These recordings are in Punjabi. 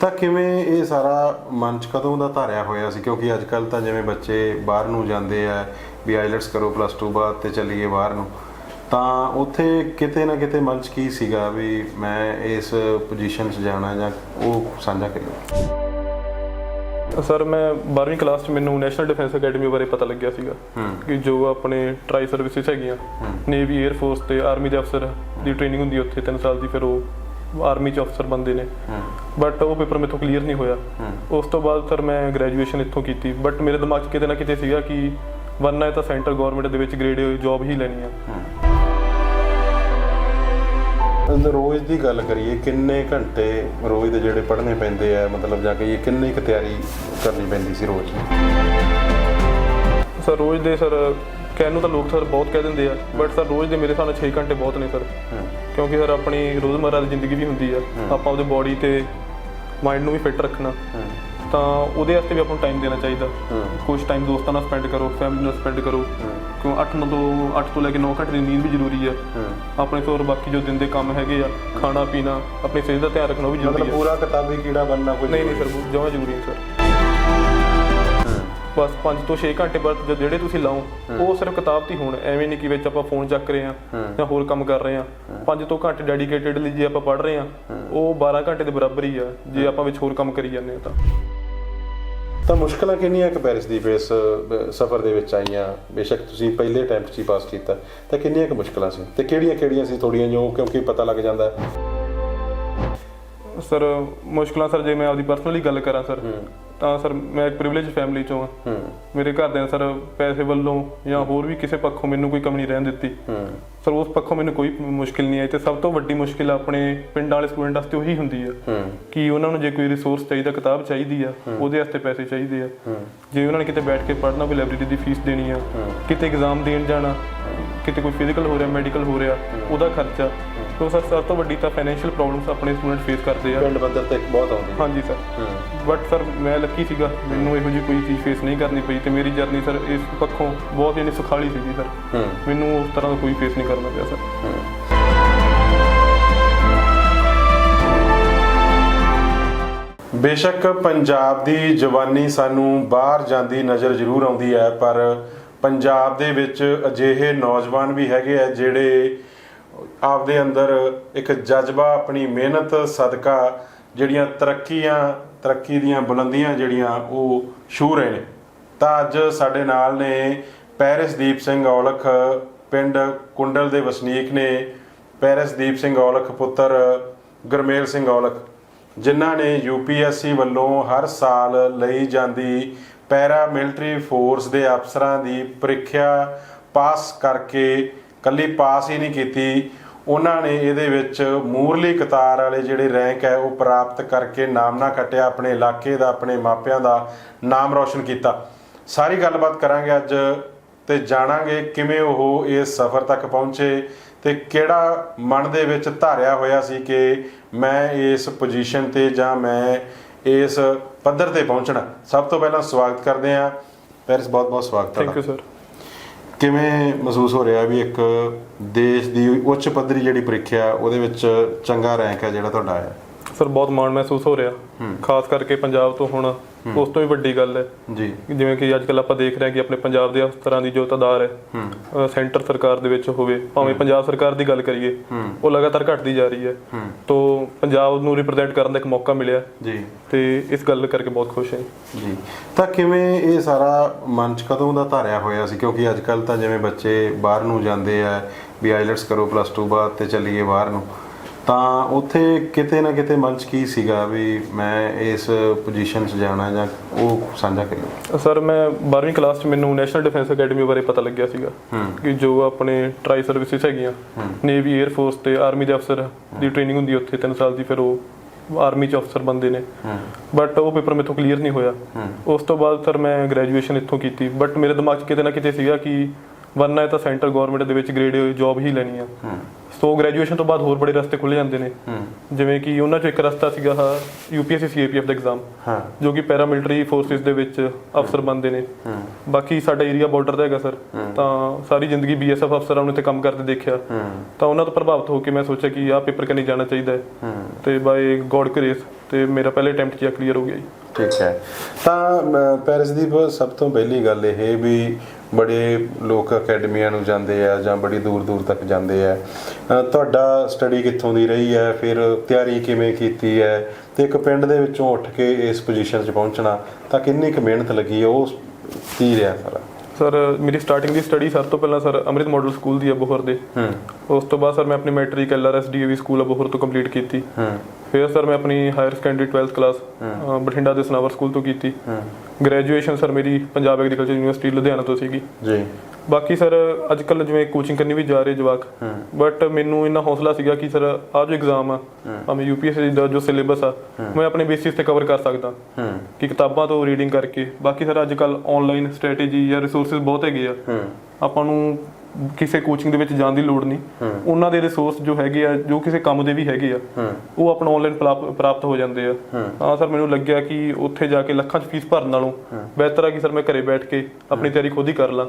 ਤਾਂ ਕਿਵੇਂ ਇਹ ਸਾਰਾ ਮਨ ਚ ਕਦੋਂ ਦਾ ਧਾਰਿਆ ਹੋਇਆ ਸੀ? ਕਿਉਂਕਿ ਅੱਜ ਕੱਲ ਤਾਂ ਜਿਵੇਂ ਬੱਚੇ ਬਾਹਰ ਨੂੰ ਜਾਂਦੇ ਆ ਵੀ ਆਈਲੈਟਸ ਕਰੋ ਪਲੱਸ 2 ਬਾਅਦ ਤੇ ਚੱਲੀਏ ਬਾਹਰ ਨੂੰ ਤਾਂ ਉੱਥੇ ਕਿਤੇ ਨਾ ਕਿਤੇ ਮਨ ਚ ਕੀ ਸੀਗਾ ਵੀ ਮੈਂ ਇਸ ਪੋਜੀਸ਼ਨ 'ਚ ਜਾਣਾ ਜਾਂ ਉਹ ਸਾਂਝਾ ਕਰਿਓ ਸਰ ਮੈਂ 12ਵੀਂ ਕਲਾਸ 'ਚ ਮੈਨੂੰ ਨੈਸ਼ਨਲ ਡਿਫੈਂਸ ਅਕੈਡਮੀ ਬਾਰੇ ਪਤਾ ਲੱਗਿਆ ਸੀਗਾ ਕਿ ਜੋ ਆਪਣੇ ਟਰਾਈ ਸਰਵਿਸਿਜ਼ ਹੈਗੀਆਂ ਨੇਵੀ 에ਅਰ ਫੋਰਸ ਤੇ ਆਰਮੀ ਦੇ ਅਫਸਰ ਦੀ ਟ੍ਰੇਨਿੰਗ ਹੁੰਦੀ ਉੱਥੇ 3 ਸਾਲ ਦੀ ਫਿਰ ਉਹ ਆਰਮੀ 'ਚ ਅਫਸਰ ਬੰਦੇ ਨੇ। ਬਟ ਉਹ ਪੇਪਰ ਮੇਥੋਂ ਕਲੀਅਰ ਨਹੀਂ ਹੋਇਆ। ਉਸ ਤੋਂ ਬਾਅਦ ਸਰ ਮੈਂ ਗ੍ਰੈਜੂਏਸ਼ਨ ਇੱਥੋਂ ਕੀਤੀ। ਬਟ ਮੇਰੇ ਦਿਮਾਗ 'ਚ ਕਿਤੇ ਨਾ ਕਿਤੇ ਸੀਗਾ ਕਿ ਵਰਨਾ ਇਹ ਤਾਂ ਸੈਂਟਰ ਗਵਰਨਮੈਂਟ ਦੇ ਵਿੱਚ ਗ੍ਰੇਡ ਜੌਬ ਹੀ ਲੈਣੀ ਆ। ਤਾਂ ਰੋਜ਼ ਦੀ ਗੱਲ ਕਰੀਏ ਕਿੰਨੇ ਘੰਟੇ ਰੋਜ਼ ਦੇ ਜਿਹੜੇ ਪੜ੍ਹਨੇ ਪੈਂਦੇ ਆ ਮਤਲਬ ਜਾ ਕੇ ਇਹ ਕਿੰਨੀ ਕੁ ਤਿਆਰੀ ਕਰਨੀ ਪੈਂਦੀ ਸੀ ਰੋਜ਼ ਸਰ ਰੋਜ਼ ਦੇ ਸਰ ਕਹਿਣ ਨੂੰ ਤਾਂ ਲੋਕ ਸਰ ਬਹੁਤ ਕਹਿ ਦਿੰਦੇ ਆ ਬਟ ਸਰ ਰੋਜ਼ ਦੇ ਮੇਰੇ ਹਿਸਾਬ ਨਾਲ 6 ਘੰਟੇ ਬਹੁਤ ਨੇ ਸਰ। ਕਿਉਂਕਿ ਸਰ ਆਪਣੀ ਰੋਜ਼ਮਰਰਾ ਦੀ ਜ਼ਿੰਦਗੀ ਵੀ ਹੁੰਦੀ ਆ ਆਪਾਂ ਆਪਦੇ ਬਾਡੀ ਤੇ ਮਾਈਂਡ ਨੂੰ ਵੀ ਫਿੱਟ ਰੱਖਣਾ। ਤਾਂ ਉਹਦੇ ਵਾਸਤੇ ਵੀ ਆਪਾਂ ਨੂੰ ਟਾਈਮ ਦੇਣਾ ਚਾਹੀਦਾ। ਕੁਝ ਟਾਈਮ ਦੋਸਤਾਂ ਨਾਲ ਸਪੈਂਡ ਕਰੋ ਫੈਮਿਲੀ ਨਾਲ ਸਪੈਂਡ ਕਰੋ। ਕਿਉਂ 8 9 ਤੋਂ 8 ਤੋਂ ਲੈ ਕੇ 9 ਘੰਟੇ ਦੀ ਨੀਂਦ ਵੀ ਜ਼ਰੂਰੀ ਆ। ਆਪਣੇ ਤੋਂ ਬਾਕੀ ਜੋ ਦਿਨ ਦੇ ਕੰਮ ਹੈਗੇ ਆ ਖਾਣਾ ਪੀਣਾ ਆਪਣੀ ਸਿਹਤ ਦਾ ਧਿਆਨ ਰੱਖਣਾ ਉਹ ਵੀ ਜ਼ਰੂਰੀ ਮਤਲਬ ਆ। ਪੂਰਾ ਕਿਤਾਬੀ ਕੀੜਾ ਬਣਨਾ ਕੋਈ ਨਹੀਂ ਨਹੀਂ ਸਰ ਜਮਾਂ ਜ਼ਰੂਰੀ ਹੈ ਸਰ। ਬਸ 5 ਤੋਂ 6 ਘੰਟੇ ਬਾਅਦ ਜਿਹੜੇ ਤੁਸੀਂ ਲਾਓ ਉਹ ਸਿਰਫ ਕਿਤਾਬ ਤੇ ਹੋਣ। ਐਵੇਂ ਨਹੀਂ ਕਿ ਵਿੱਚ ਆਪਾਂ ਫੋਨ ਚੱਕ ਰਹੇ ਆ ਜਾਂ ਹੋਰ ਕੰਮ ਕਰ ਰਹੇ ਆ 5 ਤੋਂ ਘੰਟੇ ਡੈਡੀਕੇਟਿਡਲੀ ਜੇ ਆਪਾਂ ਪੜ੍ਹ ਰਹੇ ਆ ਉਹ 12 ਘੰਟੇ ਦੇ ਬਰਾਬਰ ਹੀ ਆ। ਜੇ ਆਪਾਂ ਵਿੱਚ ਹੋਰ ਕੰਮ ਕਰੀ ਜਾਂਦੇ ਆ ਤਾਂ। ਤਾਂ ਮੁਸ਼ਕਲਾਂ ਕਿੰਨੀਆਂ ਕੁ ਪੈਰਿਸ ਦੀ ਇਸ ਸਫ਼ਰ ਦੇ ਵਿੱਚ ਆਈਆਂ? ਬੇਸ਼ੱਕ ਤੁਸੀਂ ਪਹਿਲੇ ਅਟੈਂਪਟ 'ਚ ਹੀ ਪਾਸ ਕੀਤਾ। ਤਾਂ ਕਿੰਨੀਆਂ ਕੁ ਮੁਸ਼ਕਲਾਂ ਸੀ? ਤੇ ਕਿਹੜੀਆਂ ਕਿਹੜੀਆਂ ਸੀ ਥੋੜੀਆਂ ਜੋ ਕਿਉਂਕਿ ਪਤਾ ਲੱਗ ਜਾਂਦਾ। ਸਰ ਮੁਸ਼ਕਲਾਂ ਸਰ ਜੇ ਮੈਂ ਆਪਦੀ ਪਰਸਨਲੀ ਗੱਲ ਕਰਾਂ ਸਰ। ਤਾਂ ਸਰ ਮੈਂ ਇੱਕ ਪ੍ਰਿਵਿਲੇਜ ਫੈਮਿਲੀ ਚੋਂ ਆ ਹੂੰ। ਮੇਰੇ ਘਰਦਿਆਂ ਨੇ ਸਰ ਪੈਸੇ ਵੱਲੋਂ ਜਾਂ ਹੋਰ ਵੀ ਕਿਸੇ ਪੱਖੋਂ ਮੈਨੂੰ ਕੋਈ ਕਮੀ ਨਹੀਂ ਰਹਿਣ ਦਿੱਤੀ। ਹੂੰ। ਸਰ ਉਸ ਪੱਖੋਂ ਮੈਨੂੰ ਕੋਈ ਮੁਸ਼ਕਿਲ ਨਹੀਂ ਆਈ ਤੇ ਸਭ ਤੋਂ ਵੱਡੀ ਮੁਸ਼ਕਿਲ ਆਪਣੇ ਪਿੰਡ ਵਾਲੇ ਸਟੂਡੈਂਟ ਵਾਸਤੇ ਉਹੀ ਹੁੰਦੀ ਆ। ਹੂੰ। ਕਿ ਉਹਨਾਂ ਨੂੰ ਜੇ ਕੋਈ ਰਿਸੋਰਸ ਚਾਹੀਦਾ ਕਿਤਾਬ ਚਾਹੀਦੀ ਆ ਉਹਦੇ ਵਾਸਤੇ ਪੈਸੇ ਚਾਹੀਦੇ ਆ। ਹੂੰ। ਜੇ ਉਹਨਾਂ ਨੇ ਕਿਤੇ ਬੈਠ ਕੇ ਪੜ੍ਹਨਾ ਕੋਈ ਲਾਇਬ੍ਰੇਰੀ ਦੀ ਫੀਸ ਦੇਣੀ ਆ ਕਿਤੇ ਐਗਜ਼ਾਮ ਦੇਣ ਜਾਣਾ ਕਿਤੇ ਕੋਈ ਫਿਜ਼ੀਕਲ ਹੋ ਰਿਹਾ ਮੈਡੀਕਲ ਹੋ ਰਿਹਾ ਉਹਦਾ ਖਰਚਾ। ਤੋਂ ਸਰ ਸਭ ਤੋਂ ਵੱਡੀ ਤਾਂ ਫਾਈਨੈਂਸ਼ੀਅਲ ਪ੍ਰੋਬਲਮਸ ਆਪਣੇ ਸਟੂਡੈਂਟ ਫੇਸ ਕਰਦੇ ਆ। ਪਿੰਡ ਬੰਦਰ ਤੇ ਬਹੁਤ ਆਉਂਦੀ ਹੈ। ਹਾਂਜੀ ਸਰ। ਬਟ ਸਰ ਮੈਂ ਲੱਕੀ ਸੀਗਾ ਮੈਨੂੰ ਇਹੋ ਜਿਹੀ ਕੋਈ ਚੀਜ਼ ਫੇਸ ਨਹੀਂ ਕਰਨੀ ਪਈ ਤੇ ਮੇਰੀ ਜਰਨੀ ਸਰ ਇਸ ਪੱਖੋਂ ਬਹੁਤ ਹੀ ਸੁਖਾਲੀ ਸੀਗੀ ਸਰ। ਮੈਨੂੰ ਉਸ ਤਰ੍ਹਾਂ ਦਾ ਕੋਈ ਫੇਸ ਨਹੀਂ ਕਰਨਾ ਪਿਆ ਸਰ। ਬੇਸ਼ੱਕ ਪੰਜਾਬ ਦੀ ਜਵਾਨੀ ਸਾਨੂੰ ਬਾਹਰ ਜਾਂਦੀ ਨਜ਼ਰ ਜ਼ਰੂਰ ਆਉਂਦੀ ਹੈ ਪਰ ਪੰਜਾਬ ਦੇ ਵਿੱਚ ਅਜਿਹੇ ਨੌਜਵਾਨ ਵੀ ਹੈਗੇ ਆ ਜਿਹੜੇ ਆਪਦੇ ਅੰਦਰ ਇੱਕ ਜਜ਼ਬਾ, ਆਪਣੀ ਮਿਹਨਤ, ਸਦਕਾ ਜਿਹੜੀਆਂ ਤਰੱਕੀਆਂ, ਤਰੱਕੀ ਦੀਆਂ ਬੁਲੰਦੀਆਂ ਜਿਹੜੀਆਂ ਉਹ ਛੂ ਰਹੇ ਨੇ। ਤਾਂ ਅੱਜ ਸਾਡੇ ਨਾਲ ਨੇ ਪੈਰਿਸਦੀਪ ਸਿੰਘ ਔਲਖ, ਪਿੰਡ ਕੁੰਡਲ ਦੇ ਵਸਨੀਕ ਨੇ ਪੈਰਿਸਦੀਪ ਸਿੰਘ ਔਲਖ ਪੁੱਤਰ ਗੁਰਮੇਲ ਸਿੰਘ ਔਲਖ, ਜਿਨ੍ਹਾਂ ਨੇ ਯੂਪੀਐਸਸੀ ਵੱਲੋਂ ਹਰ ਸਾਲ ਲਈ ਜਾਂਦੀ ਪੈਰਾ ਮਿਲਟਰੀ ਫੋਰਸ ਦੇ ਅਫਸਰਾਂ ਦੀ ਪ੍ਰੀਖਿਆ ਪਾਸ ਕਰਕੇ ਕੱਲੀ ਪਾਸ ਹੀ ਨਹੀਂ ਕੀਤੀ। ਉਹਨਾਂ ਨੇ ਇਹਦੇ ਵਿੱਚ ਮੂਰਲੀ ਕਤਾਰ ਵਾਲੇ ਜਿਹੜੇ ਰੈਂਕ ਹੈ ਉਹ ਪ੍ਰਾਪਤ ਕਰਕੇ ਨਾਮ ਨਾ ਖੱਟਿਆ ਆਪਣੇ ਇਲਾਕੇ ਦਾ, ਆਪਣੇ ਮਾਪਿਆਂ ਦਾ ਨਾਮ ਰੌਸ਼ਨ ਕੀਤਾ। ਸਾਰੀ ਗੱਲਬਾਤ ਕਰਾਂਗੇ ਅੱਜ ਤੇ ਜਾਣਾਂਗੇ ਕਿਵੇਂ ਉਹ ਇਸ ਸਫ਼ਰ ਤੱਕ ਪਹੁੰਚੇ ਤੇ ਕਿਹੜਾ ਮਨ ਦੇ ਵਿੱਚ ਧਾਰਿਆ ਹੋਇਆ ਸੀ ਕਿ ਮੈਂ ਇਸ ਪੋਜੀਸ਼ਨ ਤੇ ਜਾਂ ਮੈਂ ਇਸ ਪੱਧਰ ਤੇ ਪਹੁੰਚਣਾ। ਸਭ ਤੋਂ ਪਹਿਲਾਂ ਸਵਾਗਤ ਕਰਦੇ ਹਾਂ। ਪੈਰਿਸ ਬਹੁਤ ਬਹੁਤ ਸਵਾਗਤ ਥੈਂਕ ਤੁਹਾਡਾ। ਯੂ ਸਰ ਕਿਵੇਂ ਮਹਿਸੂਸ ਹੋ ਰਿਹਾ ਵੀ ਇੱਕ ਦੇਸ਼ ਦੀ ਉੱਚ ਪੱਧਰੀ ਜਿਹੜੀ ਪ੍ਰੀਖਿਆ ਉਹਦੇ ਵਿੱਚ ਚੰਗਾ ਰੈਂਕ ਹੈ ਜਿਹੜਾ ਤੁਹਾਡਾ ਆਇਆ? ਸਰ ਬਹੁਤ ਮਾਣ ਮਹਿਸੂਸ ਹੋ ਰਿਹਾ। ਖਾਸ ਕਰਕੇ ਪੰਜਾਬ ਤੋਂ ਹੁਣ ਉਸ ਤੋਂ ਵੀ ਵੱਡੀ ਗੱਲ ਹੈ। ਜੀ। ਜਿਵੇਂ ਕਿ ਅੱਜ ਕੱਲ ਆਪਾਂ ਦੇਖ ਰਹੇ ਹਾਂ ਕਿ ਆਪਣੇ ਪੰਜਾਬ ਦੇ ਅਫਸਰਾਂ ਦੀ ਜੋ ਤਾਦਾਦ ਹੈ ਸੈਂਟਰ ਸਰਕਾਰ ਦੇ ਵਿੱਚ ਹੋਵੇ ਭਾਵੇਂ ਪੰਜਾਬ ਸਰਕਾਰ ਦੀ ਗੱਲ ਕਰੀਏ ਉਹ ਲਗਾਤਾਰ ਘਟਦੀ ਜਾ ਰਹੀ ਹੈ। ਹੂੰ। ਤੋਂ ਪੰਜਾਬ ਨੂੰ ਰਿਪਰੈਜ਼ੈਂਟ ਕਰਨ ਦਾ ਇੱਕ ਮੌਕਾ ਮਿਲਿਆ। ਜੀ। ਤੇ ਇਸ ਗੱਲ ਕਰਕੇ ਬਹੁਤ ਖੁਸ਼ ਹਾਂ। ਜੀ। ਤਾਂ ਕਿਵੇਂ ਇਹ ਸਾਰਾ ਮਨ ਚ ਕਦੋਂ ਦਾ ਧਾਰਿਆ ਹੋਇਆ ਸੀ? ਕਿਉਂਕਿ ਅੱਜ ਕੱਲ ਤਾਂ ਜਿਵੇਂ ਬੱਚੇ ਬਾਹਰ ਨੂੰ ਜਾਂਦੇ ਆ ਵੀ ਆਈਲੈਟਸ ਕਰੋ ਪਲੱਸ 2 ਬਾਅਦ ਤੇ ਚੱਲੀਏ ਬਾਹਰ ਨੂੰ। ਤਾਂ ਉੱਥੇ ਕਿਤੇ ਨਾ ਕਿਤੇ ਮਨ ਚ ਕੀ ਸੀਗਾ ਵੀ ਮੈਂ ਇਸ ਪੋਜੀਸ਼ਨ 'ਚ ਜਾਣਾ ਜਾਂ ਉਹ ਸਾਂਝਾ ਕਰਿਓ ਸਰ ਮੈਂ 12ਵੀਂ ਕਲਾਸ 'ਚ ਮੈਨੂੰ ਨੈਸ਼ਨਲ ਡਿਫੈਂਸ ਅਕੈਡਮੀ ਬਾਰੇ ਪਤਾ ਲੱਗਿਆ ਸੀਗਾ ਕਿ ਜੋ ਆਪਣੇ ਟਰਾਈ ਸਰਵਿਸਿਜ਼ ਹੈਗੀਆਂ ਨੇਵੀ 에ਅਰ ਫੋਰਸ ਤੇ ਆਰਮੀ ਦੇ ਅਫਸਰ ਦੀ ਟ੍ਰੇਨਿੰਗ ਹੁੰਦੀ ਉੱਥੇ 3 ਸਾਲ ਦੀ ਫਿਰ ਉਹ ਆਰਮੀ ਚ ਅਫਸਰ ਬੰਦੇ ਨੇ। ਬਟ ਉਹ ਪੇਪਰ ਮੇਥੋਂ ਕਲੀਅਰ ਨਹੀਂ ਹੋਇਆ। ਉਸ ਤੋਂ ਬਾਅਦ ਸਰ ਮੈਂ ਗ੍ਰੈਜੂਏਸ਼ਨ ਇੱਥੋਂ ਕੀਤੀ। ਬਟ ਮੇਰੇ ਦਿਮਾਗ 'ਚ ਕਿਤੇ ਨਾ ਕਿਤੇ ਸੀਗਾ ਕਿ ਵਰਨਾ ਇਹ ਤਾਂ ਸੈਂਟਰ ਗਵਰਨਮੈਂਟ ਦੇ ਵਿੱਚ ਗ੍ਰੇਡ ਜੌਬ ਹੀ ਲੈਣੀ ਆ। ਸੋ ਗ੍ਰੈਜੂਏਸ਼ਨ ਤੋਂ ਬਾਅਦ ਹੋਰ ਬੜੇ ਰਸਤੇ ਖੁੱਲ ਜਾਂਦੇ ਨੇ। ਜਿਵੇਂ ਕਿ ਉਹਨਾਂ ਚੋਂ ਇੱਕ ਰਸਤਾ ਸੀਗਾ ਯੂਪੀਐਸਸੀ ਸੀਏਪੀਐਫ ਦਾ ਐਗਜ਼ਾਮ ਹਾਂ। ਜੋ ਕਿ ਪੈਰਾਮਿਲਟਰੀ ਫੋਰਸਿਸ ਦੇ ਵਿੱਚ ਅਫਸਰ ਬਣਦੇ ਨੇ। ਬਾਕੀ ਸਾਡਾ ਏਰੀਆ ਬਾਰਡਰ ਦਾ ਹੈਗਾ ਸਰ। ਤਾਂ ਸਾਰੀ ਜ਼ਿੰਦਗੀ ਬੀਐਸਐਫ ਅਫਸਰਾਂ ਨੂੰ ਇੱਥੇ ਕੰਮ ਕਰਦੇ ਦੇਖਿਆ। ਤਾਂ ਉਹਨਾਂ ਤੋਂ ਪ੍ਰਭਾਵਿਤ ਹੋ ਕੇ ਮੈਂ ਸੋਚਿਆ ਕਿ ਆਹ ਪੇਪਰ ਕਰਨੀ ਜਾਣਾ ਚਾਹੀਦਾ ਹੈ। ਤੇ ਬਾਈ ਗੋਡ ਗ੍ਰੇਸ ਤੇ ਮੇਰਾ ਪਹਿਲੇ ਅਟੈਂਪਟ 'ਚ ਕਲੀਅਰ ਹੋ ਗਿਆ ਜੀ। ਠੀਕ ਹੈ। ਤਾਂ ਅਮ, ਪੈਰਿਸਦੀਪ ਸਭ ਤੋਂ ਪਹਿਲੀ ਗੱਲ ਇਹ ਵੀ ਬੜੇ ਲੋਕ ਅਕੈਡਮੀਆਂ ਨੂੰ ਜਾਂਦੇ ਆ ਜਾਂ ਬੜੀ ਦੂਰ ਦੂਰ ਤੱਕ ਜਾਂਦੇ ਆ। ਤੁਹਾਡਾ ਸਟੱਡੀ ਕਿੱਥੋਂ ਦੀ ਰਹੀ ਹੈ? ਫਿਰ ਤਿਆਰੀ ਕਿਵੇਂ ਕੀਤੀ ਹੈ? ਤੇ ਇੱਕ ਪਿੰਡ ਦੇ ਵਿੱਚੋਂ ਉੱਠ ਕੇ ਇਸ ਪੋਜੀਸ਼ਨ 'ਚ ਪਹੁੰਚਣਾ ਤਾਂ ਕਿੰਨੀ ਕੁ ਮਿਹਨਤ ਲੱਗੀ ਉਹ ਕੀ ਰਿਹਾ ਸਾਰਾ? ਸਰ ਮੇਰੀ ਸਟਾਰਟਿੰਗ ਦੀ ਸਟੱਡੀ ਸਭ ਤੋਂ ਪਹਿਲਾਂ ਸਰ ਅੰਮ੍ਰਿਤ ਮਾਡਲ ਸਕੂਲ ਦੀ ਅਬੋਹਰ ਦੇ। ਹੂੰ। ਉਸ ਤੋਂ ਬਾਅਦ ਸਰ ਮੈਂ ਆਪਣੀ matric LRS DAV school Abohar ਤੋਂ ਕੰਪਲੀਟ ਕੀਤੀ। ਹੂੰ। ਫਿਰ ਸਰ ਮੈਂ ਆਪਣੀ higher secondary 12th class Bathinda ਦੇ ਸਨਾਵਰ ਸਕੂਲ ਤੋਂ ਕੀਤੀ। ਗ੍ਰੈਜੂਏਸ਼ਨ ਸਰ ਮੇਰੀ ਪੰਜਾਬ ਐਗਰੀਕਲਚਰ ਯੂਨੀਵਰਸਿਟੀ ਲੁਧਿਆਣਾ ਤੋਂ ਸੀਗੀ। ਜੀ। ਬਾਕੀ ਸਰ ਅੱਜ ਕੱਲ ਜਿਵੇਂ ਕੋਚਿੰਗ ਕਰਨੀ ਵੀ ਜਾ ਰਹੇ ਜਵਾਕ ਬਟ ਮੈਨੂੰ ਇੰਨਾ ਹੌਸਲਾ ਸੀਗਾ ਕਿ ਸਰ ਆਹ ਜੋ ਐਗਜ਼ਾਮ ਆ ਭਾਵੇਂ ਯੂਪੀਐਸਸੀ ਦਾ ਜੋ ਸਿਲੇਬਸ ਆ ਮੈਂ ਆਪਣੇ ਬੇਸਿਸ ਤੇ ਕਵਰ ਕਰ ਸਕਦਾ। ਕਿ ਕਿਤਾਬਾਂ ਤੋਂ ਰੀਡਿੰਗ ਕਰਕੇ। ਬਾਕੀ ਸਰ ਅੱਜ ਕੱਲ ਆਨਲਾਈਨ ਸਟ੍ਰੈਟੇਜੀ ਜਾਂ ਰਿਸੋਰਸਸ ਬਹੁਤ ਹੈਗੇ ਆ। ਆਪਾਂ ਨੂੰ ਕਿਸੇ ਕੋਚਿੰਗ ਦੇ ਵਿੱਚ ਜਾਣ ਦੀ ਲੋੜ ਨਹੀਂ। ਉਹਨਾਂ ਦੇ ਰਿਸੋਰਸ ਜੋ ਹੈਗੇ ਆ ਜੋ ਕਿਸੇ ਕੰਮ ਦੇ ਵੀ ਹੈਗੇ ਆ ਉਹ ਆਪਣਾ ਆਨਲਾਈਨ ਪ੍ਰਾਪਤ ਹੋ ਜਾਂਦੇ ਆ। ਹਾਂ। ਸਰ ਮੈਨੂੰ ਲੱਗਿਆ ਕਿ ਉੱਥੇ ਜਾ ਕੇ ਲੱਖਾਂ 'ਚ ਫੀਸ ਭਰਨ ਨਾਲੋਂ ਬਿਹਤਰ ਆ ਕਿ ਸਰ ਮੈਂ ਘਰੇ ਬੈਠ ਕੇ ਆਪਣੀ ਤਿਆਰੀ ਖੁਦ ਹੀ ਕਰ ਲਾਂ।